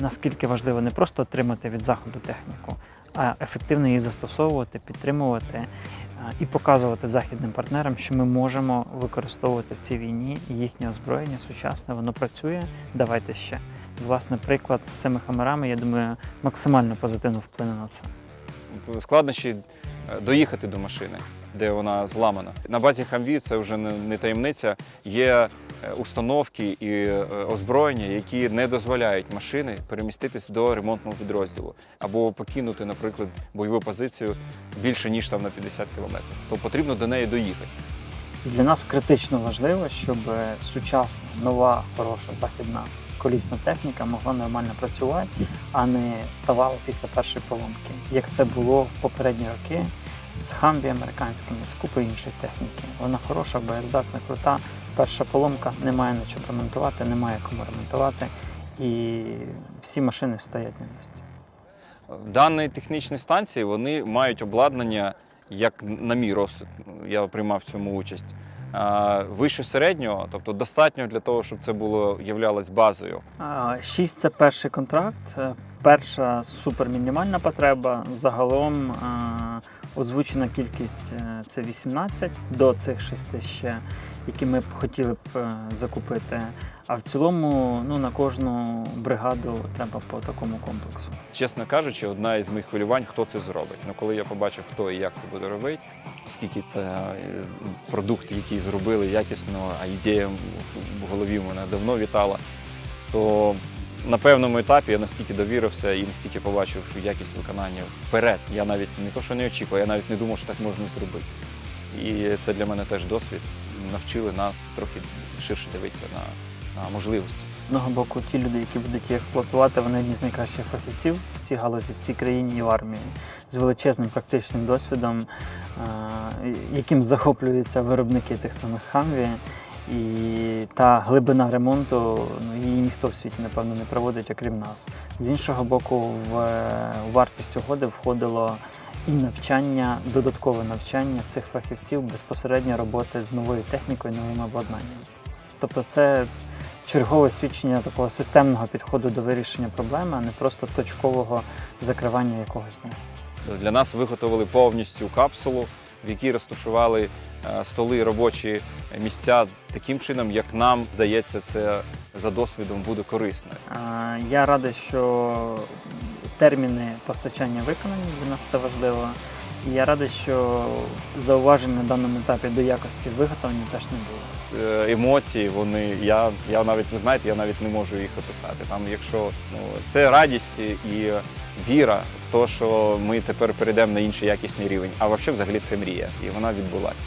наскільки важливо не просто отримати від заходу техніку, а ефективно її застосовувати, підтримувати е, і показувати західним партнерам, що ми можемо використовувати в цій війні їхнє озброєння сучасне, воно працює. Давайте ще. Власне, приклад з цими хамерами, я думаю, максимально позитивно вплине на це. складнощі доїхати до машини, де вона зламана. На базі Хамві це вже не таємниця. Є е, установки і е, озброєння, які не дозволяють машини переміститись до ремонтного підрозділу або покинути, наприклад, бойову позицію більше ніж там на 50 кілометрів. То потрібно до неї доїхати. Для нас критично важливо, щоб сучасна, нова, хороша західна колісна техніка могла нормально працювати, а не ставала після першої поломки, як це було в попередні роки з хамбі американськими, з купою іншої техніки. Вона хороша, боєздатна, крута. Перша поломка немає на чому ремонтувати, немає кому ремонтувати, і всі машини стоять на місці. Дані технічні станції вони мають обладнання, як на мій розсуд, я приймав в цьому участь. Вище середнього, тобто достатньо для того, щоб це було являлось базою. Шість це перший контракт. Перша супермінімальна потреба. Загалом озвучена кількість е, це 18 до цих шести ще, які ми б хотіли б е, закупити. А в цілому ну, на кожну бригаду треба по такому комплексу. Чесно кажучи, одна із моїх хвилювань, хто це зробить. Ну, коли я побачив, хто і як це буде робити, оскільки це е, продукт, який зробили якісно, а ідея в голові в мене давно вітала, то на певному етапі я настільки довірився і настільки побачив, що якість виконання вперед. Я навіть не то, що не очікував, я навіть не думав, що так можна зробити. І це для мене теж досвід. Навчили нас трохи ширше дивитися на, на можливості. З одного боку, ті люди, які будуть її експлуатувати, вони одні з найкращих фахівців в цій галузі, в цій країні і в армії, з величезним практичним досвідом, е, яким захоплюються виробники тих самих хамві. І та глибина ремонту ну, її ніхто в світі, напевно, не проводить, окрім нас. З іншого боку, в вартість угоди входило і навчання, додаткове навчання цих фахівців безпосередньо роботи з новою технікою, новим обладнанням. Тобто це чергове свідчення такого системного підходу до вирішення проблеми, а не просто точкового закривання якогось дня. Для нас виготовили повністю капсулу, в якій розташували е, столи і робочі місця таким чином, як нам здається, це за досвідом буде корисно. Я радий, що терміни постачання виконані, для нас це важливо. І я радий, що зауважень на даному етапі до якості виготовлення теж не було. Е, Емоції, вони я, я навіть ви знаєте, я навіть не можу їх описати. Там, якщо ну це радість і віра те, що ми тепер перейдемо на інший якісний рівень. А взагалі, взагалі це мрія, і вона відбулася.